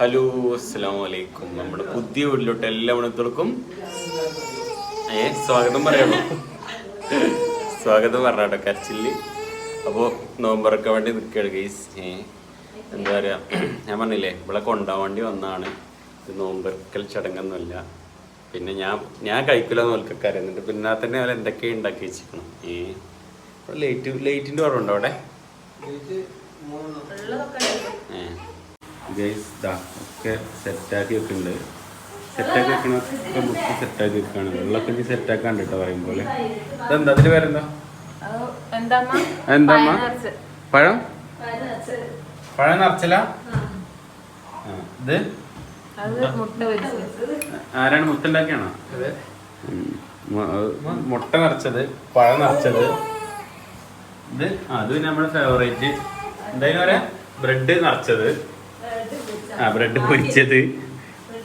Hello അസ്സാം വലൈക്കും നമ്മുടെ പുതിയ വീട്ടിലോട്ട് എല്ലാ മണിത്തോൾക്കും ഏ സ്വാഗതം പറയണോ? സ്വാഗതം പറഞ്ഞാട്ടോ കരച്ചിൽ. അപ്പോൾ നോമ്പറക്കാൻ വേണ്ടി നിൽക്കുകയാണ് ഗൈസ് ഏ എന്താ പറയുക ഞാൻ പറഞ്ഞില്ലേ ഇവിടെ കൊണ്ടാൻ വേണ്ടി വന്നതാണ്. ഇത് നോമ്പറക്കൽ ചടങ്ങൊന്നുമില്ല. പിന്നെ ഞാൻ ഞാൻ കഴിക്കില്ല നോൽക്കൊക്കെ അറിയുന്നുണ്ട്. പിന്നെ തന്നെ അവൻ എന്തൊക്കെയാണ് ഉണ്ടാക്കി വെച്ചിരിക്കണം? ഏ ലേറ്റ് ലേറ്റിന്റെ ലൈറ്റിന്റെ കുറവുണ്ടോ അവിടെ? ഗൈസ് ദാ ഒക്കെ സെറ്റാക്കി വെക്കുന്നുണ്ട് സെറ്റാക്കി വെക്കണൊക്കെ മുട്ടി സെറ്റാക്കി വെക്കാണ്. വെള്ളമൊക്കെ സെറ്റാക്കാൻ കേട്ടോ പറയും പോലെ ഇതെന്താ? അതിന്റെ പേരെന്താ? എന്താമ്മ? എന്താ. പഴം പഴം? നിറച്ചല? ഇത്? ആരാണ് മുട്ട ഉണ്ടാക്കിയാണോ? മുട്ട നിറച്ചത് പഴം നിറച്ചത്. ഇത്? അത് പിന്നെ നമ്മുടെ ഫേവറേറ്റ് എന്തായാലും പറയാ? ബ്രെഡ് നിറച്ചത്. ആ ബ്രെഡ് പൊരിച്ചത്.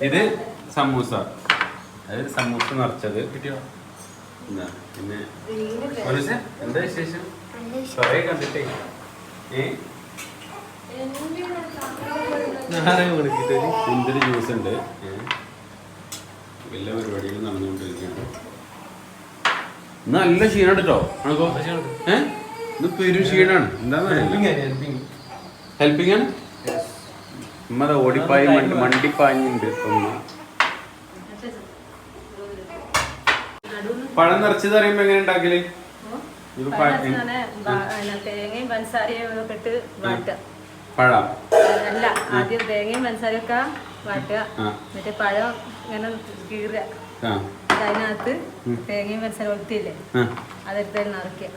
ഇത് സമൂസ. അതായത് സമൂസ നിറച്ചത്. കിട്ടിയോ? എന്താ പിന്നെ? എന്താ വിശേഷം? കൊറേ കണ്ടിട്ടേ. ഏ? എന്തൊരു ജ്യൂസ് ഉണ്ട് വലിയ എല്ലാ പരിപാടികളും നടന്നുകൊണ്ടിരിക്കുകയാണ്. ഇന്ന് നല്ല ക്ഷീണം കേട്ടോ ഏഹ് ഇന്ന് പെരും ക്ഷീണാണ്. എന്താ ഹെൽപ്പിംഗ് ആണ്? ഉമ്മ ദാ ഓടിപ്പായി മണ്ടി മണ്ടിപ്പാഞ്ഞുണ്ട് ഉമ്മ. പഴം നിറച്ചത് അറിയുമ്പോ എങ്ങനെ ഉണ്ടാക്കൽ തേങ്ങയും പഞ്ചസാരയും ഒക്കെ ഇട്ട് വാട്ടുക. പഴം. അല്ല ആദ്യം തേങ്ങയും പഞ്ചസാരയും ഒക്കെ വാട്ടുക. എന്നിട്ട് പഴം ഇങ്ങനെ കീറുക. അതിനകത്ത് തേങ്ങയും പഞ്ചസാര ഒത്തില്ലേ. അതെടുത്ത് അതിൽ നിറയ്ക്കുക.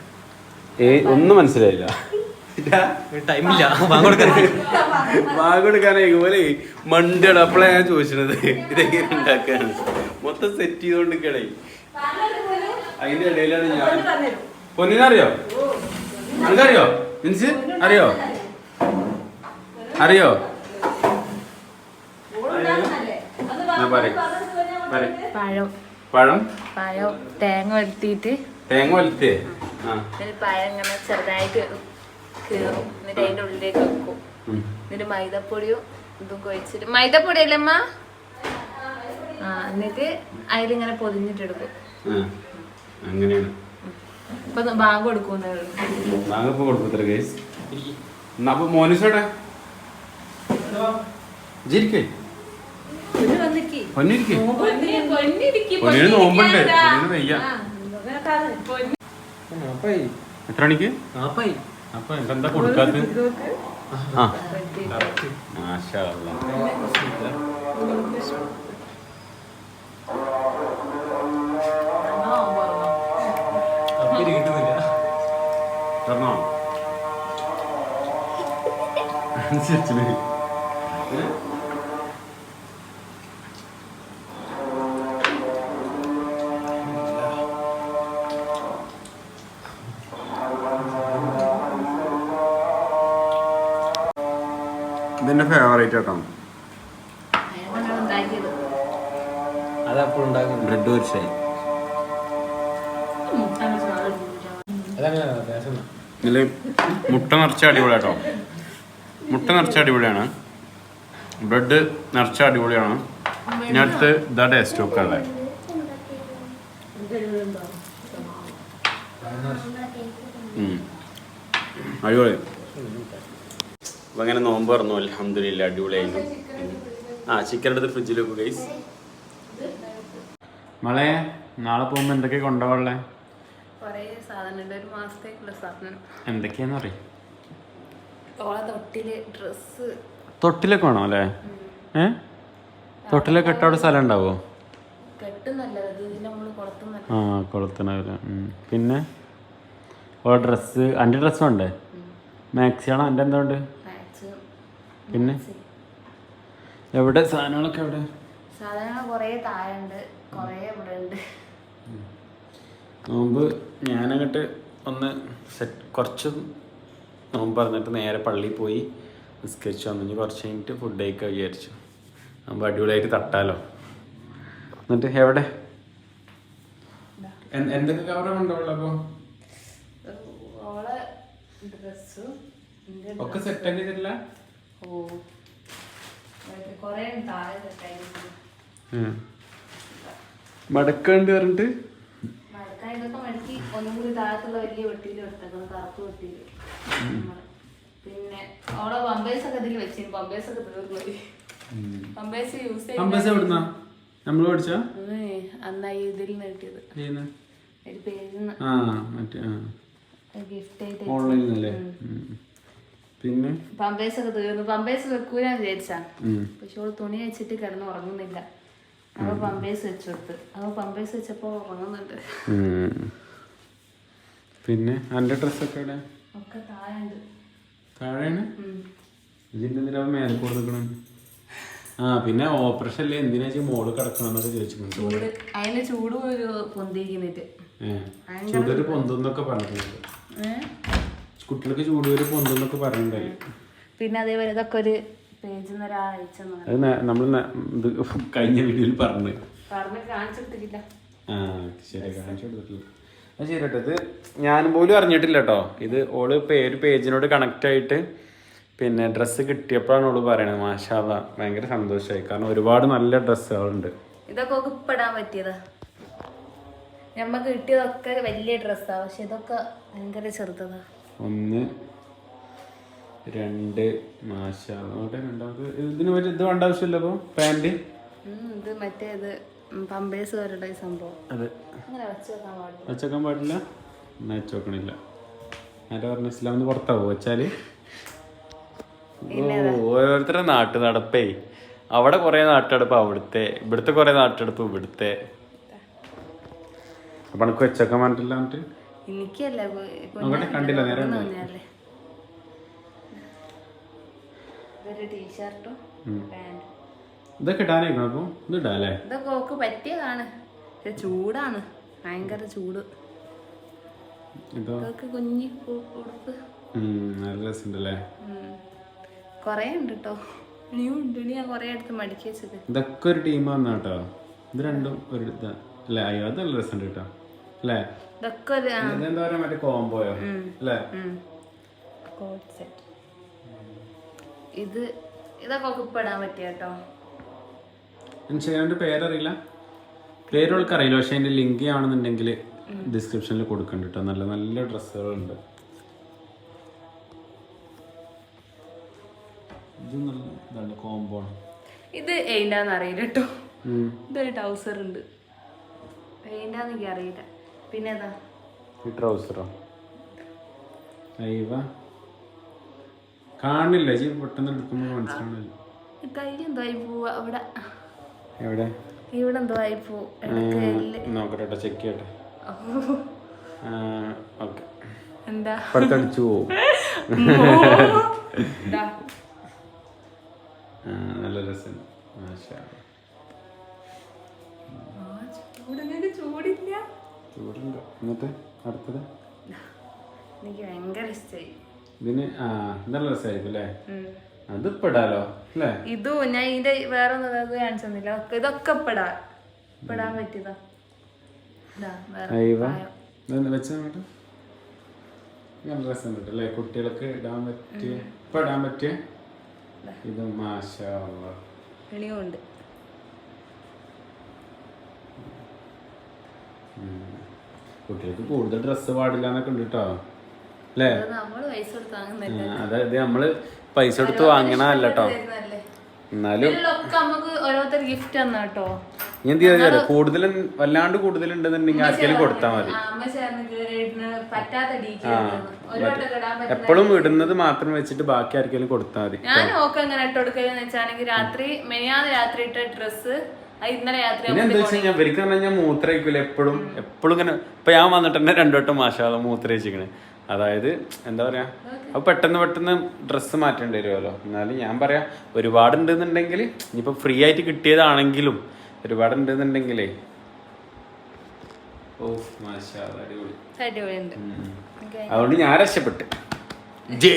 ഒന്നും മനസ്സിലായില്ല. ടൈമില്ല വാങ്ങൊടുക്കാൻ വാഗെടുക്കാനായി പോലെ മണ്ടിയാണ് അപ്പോഴാണ് ഞാൻ ചോദിച്ചത്. ഇതെങ്ങനെ ഉണ്ടാക്കാണ് മൊത്തം സെറ്റ് ചെയ്തോണ്ടിരിക്കണേ. അതിന്റെ ഇടയിലാണ് ഞാൻ. പൊന്നിനറിയോ നിനക്കറിയോ മീൻസ് അറിയോ? അറിയോ. പഴം. പഴം? പഴം തേങ്ങ വലുത്തിയിട്ട് തേങ്ങ വലുത്തേ പഴം ഇങ്ങനെ ചെറുതായിട്ട് കീറും എന്നിട്ട് അതിന്റെ ഉള്ളിലേക്ക് വെക്കും. എന്നിട്ട് മൈദപ്പൊടിയും ഇതും കുഴച്ചിട്ട് മൈദപ്പൊടി അല്ലേ അമ്മ? ആ എന്നിട്ട് അതിലിങ്ങനെ പൊതിഞ്ഞിട്ടെടുക്കും. അങ്ങനെയാണ്. ഇപ്പൊ ബാങ്ക് കൊടുക്കുന്നേ ഉള്ളൂ. നാഗപ്പോ കൊടുക്കത്ര കേസ് എന്നാ അപ്പൊ മോനിസോടെ ജിരിക്കേ നോമ്പുണ്ട്. വയ്യ എത്ര മണിക്ക്? നാപ്പായി അപ്പൊ എന്താ കൊടുക്കാത്ത അനുസരിച്ചില്ലേ? അത് അപ്പോൾ ബ്രെഡ് മുട്ട നിറച്ച അടിപൊളിയാട്ടോ. മുട്ട നിറച്ച അടിപൊളിയാണ്. ബ്രെഡ് നിറച്ച അടിപൊളിയാണ്. ഇനി അടുത്ത് ഇതാ ടേസ്റ്റ് ഒക്കെ ഉള്ളത്. അടിപൊളി. അപ്പൊ അങ്ങനെ നോമ്പ് പറഞ്ഞു അലഹമില്ല അടിപൊളിയായിരുന്നു. ആ ചിക്കൻ എടുത്ത് ഫ്രിഡ്ജിൽ വെക്കും ഗൈസ് മളെ നാളെ പോകുമ്പോൾ എന്തൊക്കെ കൊണ്ടുപോകാനുള്ളേ കൊറേ സാധനം ഒരു മാസത്തേക്കുള്ള സാധനം. എന്തൊക്കെയാന്ന് പറയും. തൊട്ടിലൊക്കെ വേണോ അല്ലേ? ഏ? തൊട്ടിലൊക്കെ ഇട്ട അവിടെ സ്ഥലം ഉണ്ടാവോ? ആ കൊളുത്തണവര് പിന്നെ? ഓ ഡ്രസ്സ് എന്റെ ഡ്രസ്സ് ഉണ്ട്? മാക്സിയാണോ എന്റെ എന്താ ഉണ്ട്? പിന്നെ? എവിടെ? സാധനങ്ങളൊക്കെ എവിടെ? സാധനങ്ങൾ കുറേ താഴെ ഉണ്ട് കൊറേ ഇവിടെ ഉണ്ട് നോമ്പ് ഞാനങ്ങോട്ട് ഒന്ന് സെറ്റ് കുറച്ച് നോമ്പ് പറഞ്ഞിട്ട് നേരെ പള്ളിയിൽ പോയി നിസ്കരിച്ചു വന്നു. ഇനി കുറച്ച് കഴിഞ്ഞിട്ട് ഫുഡ് കഴിക്കാൻ വിചാരിച്ചു. നമ്മൾ അടിപൊളിയായിട്ട് തട്ടാലോ. എന്നിട്ട് എവിടെ? എന്ത്- എന്തൊക്കെ കവർ കൊണ്ടുപോകുള്ളൂ അപ്പോൾ ഓളെ ഡ്രസ്സും ഒക്കെ സെറ്റ് ആക്കി തരില്ല ഓ. കൊറേ താഴെ സെറ്റായിരിക്കും. മടക്കണ്ട് പറഞ്ഞിട്ട്? മഴക്കാലം ഇതൊക്കെ മടക്കി ഒന്നും കൂടി താഴത്തുള്ള വലിയ വെട്ടിയിൽ എടുത്തേക്കണം കറുപ്പ് വെട്ടിയിൽ പിന്നെ അവിടെ ബംബേസ് ഒക്കെ ഇതിൽ വെച്ചിരുന്നു. ബംബേസ് ഒക്കെ തീർന്നു പമ്പേഴ്സ് യൂസ് അമ്പസ് എവിടുന്നാ? നമ്മൾ പഠിച്ച അന്നായി ഇതിൽ നിന്ന് കിട്ടിയത്. ഒരു പേജിൽ ആ മറ്റേ ഗിഫ്റ്റ് ഓൺലൈനിൽ നിന്നല്ലേ പിന്നെ? പമ്പേഴ്സ് ഒക്കെ തീർന്നു. പമ്പേഴ്സ് വെക്കൂല വിചാരിച്ചാ. പക്ഷെ ഓൾ തുണി വെച്ചിട്ട് കിടന്ന് ഉറങ്ങുന്നില്ല. അപ്പൊ പമ്പേഴ്സ് വെച്ചു കൊടുത്ത് അപ്പൊ പമ്പേഴ്സ് വെച്ചപ്പോ ഉറങ്ങുന്നുണ്ട്. പിന്നെ? അന്റെ ഡ്രസ്സൊക്കെ എവിടെ? ഒക്കെ താഴെ താഴെയാണ്? എന്തിനാ മേലെ കൊടുക്കണം ആ പിന്നെ ഓപ്പറേഷൻ അല്ലേ എന്തിനാ മോൾ കിടക്കണം എന്നൊക്കെ ചോദിച്ചിട്ടുണ്ട് ചൂട്. അതിന് ചൂട് ഒരു പൊന്തിക്കുന്നിട്ട് ചൂടൊരു പൊന്തെന്നൊക്കെ പറഞ്ഞിട്ടുണ്ട്. കുട്ടികൾക്ക് ചൂട് ഒരു പൊന്തെന്നൊക്കെ പറയണ്ടായി പിന്നെ അതേപോലെ ഇതൊക്കെ ഒരു പേജിൽ നിന്ന് ഒരാഴ്ച അത് നമ്മൾ ഇത് കഴിഞ്ഞ വീഡിയോയിൽ പറഞ്ഞു. പറഞ്ഞ് കാണിച്ചെടുത്തിട്ടില്ല ആ ശരി കാണിച്ചു കൊടുത്തിട്ടില്ല അത് ശരി കേട്ടോ ഇത് ഞാൻ പോലും അറിഞ്ഞിട്ടില്ല കേട്ടോ ഇത് ഓൾ പേര് പേജിനോട് കണക്ട് ആയിട്ട് പിന്നെ ഡ്രസ്സ് കിട്ടിയപ്പോഴാണ് ഓൾ പറയണത്. മാഷാല്ല ഭയങ്കര സന്തോഷമായി കാരണം ഒരുപാട് നല്ല ഡ്രസ്സുകളുണ്ട്. ഇതൊക്കെ ഒക്കെ ഇപ്പിടാൻ പറ്റിയതാ. ഞമ്മക്ക് കിട്ടിയതൊക്കെ വലിയ ഡ്രസ്സാ പക്ഷെ ഇതൊക്കെ ഭയങ്കര ചെറുതതാ ഒന്ന് രണ്ട് മാഷ നോട്ടെ രണ്ടാമത് ഇതിന് പറ്റി ഇത് വേണ്ട ആവശ്യമില്ല അപ്പോൾ പാന്റ് ഇത് മറ്റേത് പമ്പേഴ്സ് വരുടെ സംഭവം. അതെ. വെച്ചേക്കാൻ പാടില്ല. എന്നാ വെക്കണില്ല. ആരാ പറഞ്ഞ ഇസ്ലാം ഒന്ന് പുറത്താവോ വെച്ചാൽ? ഓരോരുത്തരുടെ നാട്ടു നടപ്പേ അവിടെ കൊറേ നാട്ടടപ്പ് അവിടുത്തെ ഇവിടുത്തെ കൊറേ നാട്ടടപ്പ് ഇവിടുത്തെ. അപ്പൊ എനിക്ക് വെച്ചേക്കാൻ പറഞ്ഞിട്ടില്ല എന്നിട്ട്? എനിക്കല്ല കണ്ടില്ല നേരെ ടീഷർട്ടും പാന്റും ഇതൊക്കെ ഇടാനായിരിക്കണം അപ്പൊ ഇത് ഇടാല്ലേ? ഇതൊക്കെ ഓക്ക് പറ്റിയതാണ്. ചൂടാണ്. ഭയങ്കര ചൂട്. ഇതൊക്കെ കുഞ്ഞി ഉടുപ്പ്. ഉം, നല്ല രസമുണ്ടല്ലേ? ഉം. കൊറേ ഉണ്ട് കേട്ടോ ഇനിയും ഉണ്ട്. ഇനി ഞാൻ കൊറേ അടുത്ത് മടിക്കി വെച്ചത്. ഇതൊക്കെ ഒരു ഇത് രണ്ടും ഒരു ഇതാ. അല്ലേ? അയ്യോ അത് നല്ല രസമുണ്ട് കേട്ടോ അല്ലേ? ഇതൊക്കെ ഒരു ആ, ഇതെന്താ പറയാ മറ്റേ കോംബോയോ? അല്ലേ? കോഡ് സെറ്റ് ഇത് ഇതൊക്കെ ഒക്കെ ഇപ്പൊ ഇടാൻ പറ്റിയ കേട്ടോ. ഇൻസ്റ്റാഗ്രാമിന്റെ പേരറിയില്ല? പേരുകൾക്ക് അറിയില്ല പക്ഷെ അതിന്റെ ലിങ്ക് ആണെന്നുണ്ടെങ്കിൽ ഡിസ്ക്രിപ്ഷനിൽ കൊടുക്കണ്ട കേട്ടോ. നല്ല നല്ല ഡ്രസ്സുകളുണ്ട്. ഇത് നല്ല ഇതാണ് കോംബോ. ഇത് എയിന്റാന്ന് അറിയില്ല കേട്ടോ. ഇതൊരു ടൗസർ ഉണ്ട്. എയിന്റാന്ന് എനിക്ക് അറിയില്ല. പിന്നെ ഏതാ ഈ ട്രൗസറോ? അയ്യവ. കാണില്ല ജി പെട്ടെന്ന് എടുക്കുമ്പോൾ മനസ്സിലാണില്ല കൈ എന്തോ ആയി പോവാ? അവിടെ. എവിടെ? ഇവിടെ എന്തോ ആയി പോവും ഇടയ്ക്ക് എല്ല്. നോക്കട്ടെ ചെക്ക് ചെയ്യട്ടെ. ഓക്കെ. എന്താ? അടുത്തടിച്ചു പോവും. നല്ല രസം. മാഷാ ചൂടുണ്ട് എന്നിട്ട് അടുത്തത്? എനിക്ക് ഭയങ്കര ഇഷ്ടമായി ഇതിന് ആ നല്ല രസമായിരിക്കും അല്ലേ? അതിപ്പോ ഇടാലോ അല്ലേ? ഇതും ഞാൻ ഇതിന്റെ വേറെ ഒന്നും ഇത് കാണിച്ചൊന്നുമില്ല ഒക്കെ ഇതൊക്കെ ഇപ്പടാ ഇപ്പിടാൻ പറ്റിയതാ. ഇതാ വേറെ അയ്യവ പായം. ഇതൊന്ന് വെച്ച് നോക്കട്ടെ നല്ല രസം കിട്ടും കുട്ടികൾക്ക് ഇടാൻ പറ്റിയ ഇപ്പൊ ഇടാൻ പറ്റിയ? ഇത്. മാഷാ അല്ലാ. ഇനിയും ഉണ്ട് കുട്ടികൾക്ക് കൂടുതൽ ഡ്രസ്സ് പാടില്ല എന്നൊക്കെ ഉണ്ട് കേട്ടോ അല്ലേ അതെ അതായത് നമ്മൾ പൈസ കൊടുത്ത് വാങ്ങണല്ല കേട്ടോ. എന്നാലും ഗിഫ്റ്റ് കേട്ടോ എന്ത് കൂടുതൽ വല്ലാണ്ട് കൂടുതൽ ഉണ്ടെന്നുണ്ടെങ്കിൽ ആർക്കെങ്കിലും കൊടുത്താൽ മതി. എപ്പോഴും ഇടുന്നത് മാത്രം വെച്ചിട്ട് ബാക്കി ആർക്കെങ്കിലും കൊടുത്താൽ മതി ഞാൻ ഓക്കെ എങ്ങനെ ഇട്ട് കൊടുക്കലെന്ന് രാത്രി മെനിയാന്ന് രാത്രി ഇട്ട ഡ്രസ്സ് ഇന്നലെ രാത്രി ഇവർക്ക് പറഞ്ഞാൽ ഞാൻ മൂത്രയിക്കൂല എപ്പോഴും. എപ്പോഴും ഇങ്ങനെ ഇപ്പൊ ഞാൻ വന്നിട്ട് തന്നെ രണ്ടുവട്ടം മാഷാല മൂത്രയിച്ചിക്കണ് അതായത് എന്താ പറയാ അപ്പൊ പെട്ടെന്ന് പെട്ടെന്ന് ഡ്രസ്സ് മാറ്റേണ്ടി വരുമല്ലോ എന്നാലും ഞാൻ പറയാ ഒരുപാട് ഉണ്ടെന്നുണ്ടെങ്കിൽ ഇനിയിപ്പോ ഫ്രീ ആയിട്ട് കിട്ടിയതാണെങ്കിലും ഒരുപാട് ഉണ്ടെന്നുണ്ടെങ്കിലേ ഓ മാഷാല അടിപൊളി. അതുകൊണ്ട് ഞാൻ രക്ഷപ്പെട്ട്. ജേ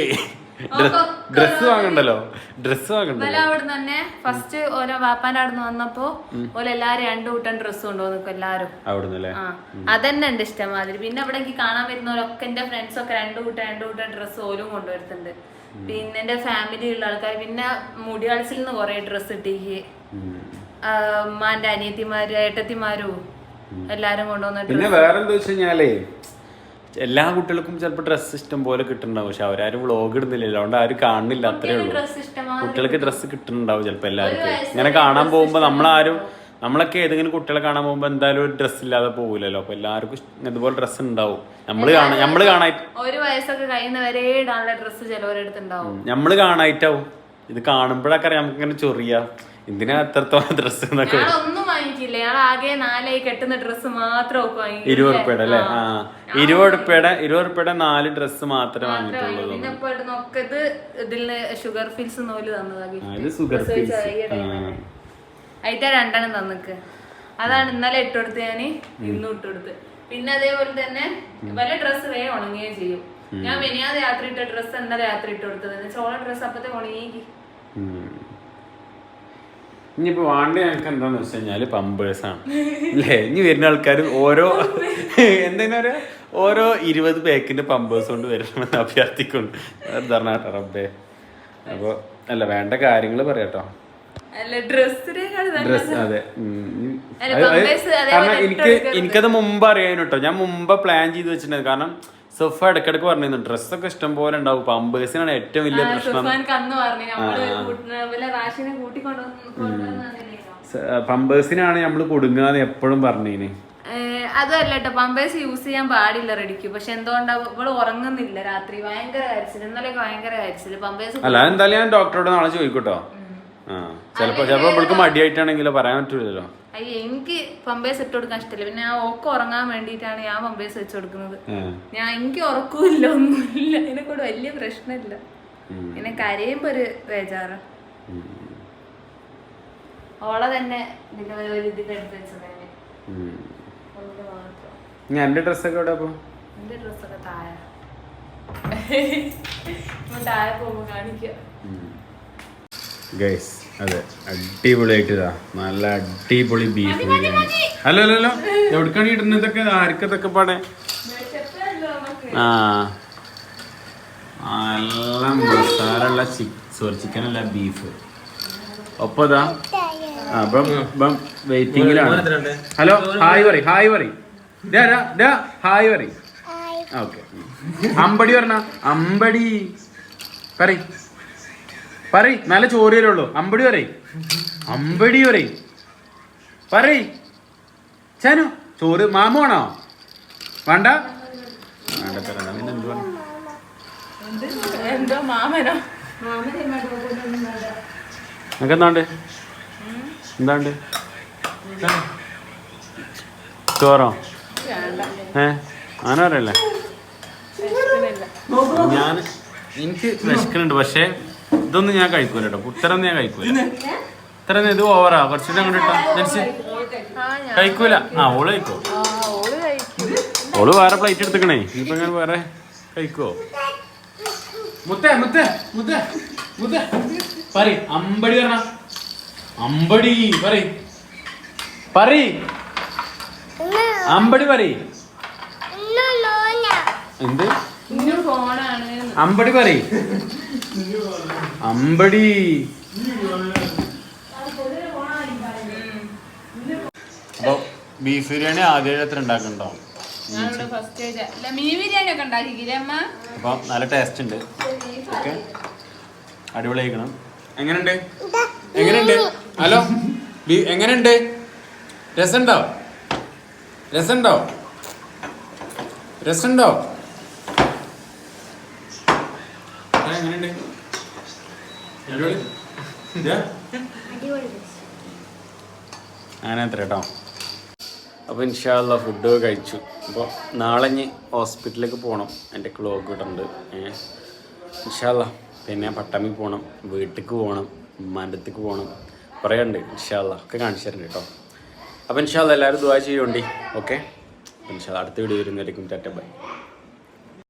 ഡ്രസ് വാങ്ങണ്ടല്ലോ? ഡ്രസ് വാങ്ങണ്ടല്ലോ? അവിടെ തന്നെ ഫസ്റ്റ് ഓരോ വാപ്പാന്റെ അവിടെ നിന്ന് വന്നപ്പോ ഓല എല്ലാരും രണ്ടു കൂട്ടം ഡ്രസ്സ് കൊണ്ടുവന്നു എല്ലാരും. അവിടുന്ന് അതന്നെ ഉണ്ട് ഇഷ്ടമാതിരി. പിന്നെ അവിടെ എനിക്ക് കാണാൻ വരുന്നവരൊക്കെ എന്റെ ഫ്രണ്ട്സ് ഒക്കെ രണ്ടു കൂട്ടം രണ്ടു കൂട്ടം ഡ്രസ്സ് ഓരും കൊണ്ടുവരുത്തുണ്ട് പിന്നെ എന്റെ ഫാമിലി ഉള്ള ആൾക്കാർ പിന്നെ മുടിയാൾസിൽ നിന്ന് കുറെ ഡ്രസ്സ് ഇട്ടിക്ക് ഉം. ഉമ്മാന്റെ അനിയത്തിമാരും ഏട്ടത്തിമാരും എല്ലാരും കൊണ്ടുവന്നിട്ട് പിന്നെ വേറെന്താ വെച്ച് കഴിഞ്ഞാലേ എല്ലാ കുട്ടികൾക്കും ചിലപ്പോൾ ഡ്രസ്സ് ഇഷ്ടം പോലെ കിട്ടുന്നുണ്ടാവും. പക്ഷെ അവരാരും വ്ളോഗ് ഇടുന്നില്ലല്ലോ. അതുകൊണ്ട് ആരും കാണുന്നില്ല അത്രേ ഉള്ളൂ. കുട്ടികൾക്ക് ഡ്രസ്സ് കിട്ടുന്നുണ്ടാവും ചിലപ്പോൾ എല്ലാവർക്കും. ഇങ്ങനെ കാണാൻ പോകുമ്പോൾ നമ്മളാരും നമ്മളൊക്കെ ഏതെങ്കിലും കുട്ടികളെ കാണാൻ പോകുമ്പോൾ എന്തായാലും ഒരു ഡ്രസ്സ് ഇല്ലാതെ പോകില്ലല്ലോ അപ്പൊ എല്ലാവർക്കും ഇതുപോലെ ഡ്രസ്സ് ഉണ്ടാവും നമ്മൾ കാണാൻ നമ്മൾ കാണായിട്ട് ഒരു വയസ്സൊക്കെ കഴിയുന്നവരെ ഇടാനുള്ള ഡ്രസ്സ് ചിലവരെടുത്തുണ്ടാവും നമ്മൾ കാണായിട്ടാവും. ഇത് കാണുമ്പോഴൊക്കെ അറിയാം നമുക്ക് ഇങ്ങനെ ചൊറിയ. എന്തിനാ എത്രത്തോളം ഡ്രസ്സ് എന്നൊക്കെ ഒന്നും വാങ്ങിക്കില്ല? ആകെ നാലായി കെട്ടുന്ന ഡ്രസ്സ് മാത്രം ഒക്കെ വാങ്ങി ഇരുപത് ഉറുപ്പയുടെ അല്ലേ? ആ. ഇരുപത് ഉറുപ്പയുടെ ഇരുപത് ഉറുപ്പയുടെ നാല് ഡ്രസ്സ് മാത്രമേ വാങ്ങിയിട്ടുള്ളൂ പിന്നെ ഇപ്പൊ ഇത് ഇതിൽ ഷുഗർ ഫിൽസ് നോൽ തന്നതാ ഇത് ഷുഗർ. ആ. അതിന്റെ രണ്ടെണ്ണം തന്നിക്ക്. അതാണ് ഇന്നലെ ഇട്ടുകൊടുത്ത് ഞാൻ ഇന്നും ഇട്ടുകൊടുത്ത് പിന്നെ അതേപോലെ തന്നെ വല്ല ഡ്രസ്സ് വേഗം ഉണങ്ങുകയും ചെയ്യും. ഞാൻ മെനിയാതെ രാത്രി ഇട്ട ഡ്രസ്സ് ഇന്നലെ രാത്രി ഇട്ട് കൊടുത്തത്. ചോള ഡ്രസ്സ് അപ്പത്തെ ഉണങ്ങി. ഉം. ഇനിയിപ്പോ വേണ്ട ഞങ്ങൾക്ക് എന്താന്ന് വെച്ച് കഴിഞ്ഞാൽ പമ്പേഴ്സ് ആണ്. അല്ലേ ഇനി വരുന്ന ആൾക്കാർ ഓരോ എന്താ പറയാ? ഓരോ ഇരുപത് പാക്കിന്റെ പമ്പേഴ്സ് കൊണ്ട് വരണമെന്ന് അഭ്യർത്ഥിക്കുന്നു. ധർണാട്ടോ റബ്ബേ? അപ്പോൾ അല്ല വേണ്ട കാര്യങ്ങൾ പറയാട്ടോ ഡ്രസ് അതെ. കാരണം എനിക്ക് എനിക്കത് മുമ്പ് അറിയാൻ കേട്ടോ. ഞാൻ മുമ്പ് പ്ലാൻ ചെയ്ത് വെച്ചിട്ടുണ്ടായിരുന്നു. കാരണം സൊഫ ഇടക്കിടക്ക് പറഞ്ഞു ഡ്രസ്സൊക്കെ ഇഷ്ടം പോലെ ഉണ്ടാവും പമ്പേഴ്സിനാണ് ഏറ്റവും വലിയ പ്രശ്നം. പമ്പേഴ്സിനാണ് നമ്മൾ കൊടുങ്ങാന്ന് എപ്പോഴും പറഞ്ഞേനെ. അതല്ല കേട്ടോ പമ്പേഴ്സ് യൂസ് ചെയ്യാൻ പാടില്ല റെഡിക്ക്. പക്ഷെ എന്തുകൊണ്ടാ ഇവൾ ഉറങ്ങുന്നില്ല രാത്രി. ഭയങ്കര കരച്ചിൽ ഇന്നലെ ഭയങ്കര കരച്ചിൽ പമ്പേഴ്സ് അല്ല എന്തായാലും ഞാൻ ഡോക്ടറോട് നാളെ ചോദിക്കട്ടോ. ചിലപ്പോ ചിലപ്പോ ഇവൾക്ക് മടിയായിട്ടാണെങ്കിലോ പറയാൻ പറ്റൂലല്ലോ. അയ്യോ എനിക്ക് പമ്പേഴ്സ് ഇട്ട് കൊടുക്കാൻ ഇഷ്ടമല്ല. പിന്നെ ആ ഓക്ക് ഉറങ്ങാൻ വേണ്ടിയിട്ടാണ് ഞാൻ പമ്പേഴ്സ് വെച്ച് കൊടുക്കുന്നത്. ഞാൻ എനിക്ക് ഉറക്കമില്ല ഒന്നുമില്ല. അതിനെ കൂടെ വലിയ പ്രശ്നമില്ല. പിന്നെ കരയുമ്പോ ഒരു ബേജാറ്. ഓളെ തന്നെ ഇതിന്റെ ഒരു ഇതിന്റെ എടുത്ത് ഞാൻ എന്റെ ഡ്രസ്സൊക്കെ എവിടെ അപ്പൊ? എന്റെ ഡ്രസ്സൊക്കെ താഴെ. താഴെ പോകുമ്പോ കാണിക്കുക ഗൈസ് അതെ അടിപൊളിയായിട്ട് നല്ല അടിപൊളി ബീഫ് ബിരിയാണി. അല്ല അല്ല അല്ല എവിടേക്കാണ് ഇടുന്നത് ഇതൊക്കെ? ആർക്കതൊക്കെ പാടെ? ആ. നല്ല മസാലുള്ള സോറി ചിക്കൻ അല്ല ബീഫ് ഒപ്പം ഇതാ ആ അപ്പം ഇപ്പം വെയിറ്റിംഗിലാണ്? ഹലോ ഹായ് പറ ഹായ് പറ ഹായ് പറ ഓക്കെ. അമ്പടി പറഞ്ഞ അമ്പടി. പറ പറ നല്ല ചോറ് തരുള്ളൂ അമ്പടി പറയും. അമ്പടി പറയും. പറയ്. ചാനു ചോറ് മാമോണോ വേണ്ട? വേണ്ട തരണ്ട പിന്നെ എന്ത് പറഞ്ഞു എന്തോ മാമനോ? നിനക്ക് എന്താണ്ട് എന്താണ്ട് ചോറോ? ഏ? അങ്ങനെ പറയല്ലേ? ഞാൻ എനിക്ക് വിശക്കുന്നുണ്ട്. പക്ഷേ ഇതൊന്നും ഞാൻ കഴിക്കൂല കേട്ടോ ഇത്തരം ഞാൻ കഴിക്കൂല. ഇത്തരം ഇത് ഓവറാ കുറച്ചുകൂടെ അങ്ങോട്ട് ഇട്ടോ. ജനിച്ച് കഴിക്കൂല. ആ ഓൾ കഴിക്കോ? ഓൾ വേറെ പ്ലേറ്റ് എടുത്തുക്കണേ. ഇപ്പൊ ഞാൻ വേറെ കഴിക്കോ? മുത്തേ മുത്തേ മുത്തേ മുത്തേ. പറ അമ്പടി പറഞ്ഞ. അമ്പടി പറ പറ അമ്പടി പറ എന്ത്? അമ്പടി പറ അമ്പടി. അപ്പൊ ബീഫ് ബിരിയാണി ആദ്യമായിട്ട് എത്ര ഉണ്ടാക്കണ്ടോ അപ്പൊ നല്ല ടേസ്റ്റ് ഉണ്ട്. ഓക്കെ അടിപൊളിയായിക്കണം എങ്ങനെയുണ്ട്? എങ്ങനെയുണ്ട്? ഹലോ? ബീ- എങ്ങനെയുണ്ട്? രസമുണ്ടോ? രസമുണ്ടോ? രസമുണ്ടോ ആ, എങ്ങനെയുണ്ട് അടിപൊളി ഇതാ? അങ്ങനെ അത്ര കേട്ടോ അപ്പോൾ ഇൻഷാല്ല ഫുഡ് കഴിച്ചു. അപ്പോൾ നാളെ ഇനി ഹോസ്പിറ്റലിലേക്ക് പോകണം എന്റെ ക്ലോക്ക് ഇടുന്നുണ്ട് ഏഹ് ഇൻഷാല്ല പിന്നെ പട്ടാമ്പി പോകണം വീട്ടിലേക്ക് പോകണം മരത്തേക്ക് പോകണം കുറേ ഉണ്ട്. ഇൻഷാല്ല ഒക്കെ കാണിച്ചു തരുന്നുണ്ട് കേട്ടോ. അപ്പോൾ ഇൻഷാല്ല എല്ലാവരും ദുവാ ചെയ്യുന്നുണ്ട് ഓക്കെ? ഇൻഷാല്ല അടുത്ത വീഡിയോ വരുന്നതായിരിക്കും ടാറ്റ ബൈ.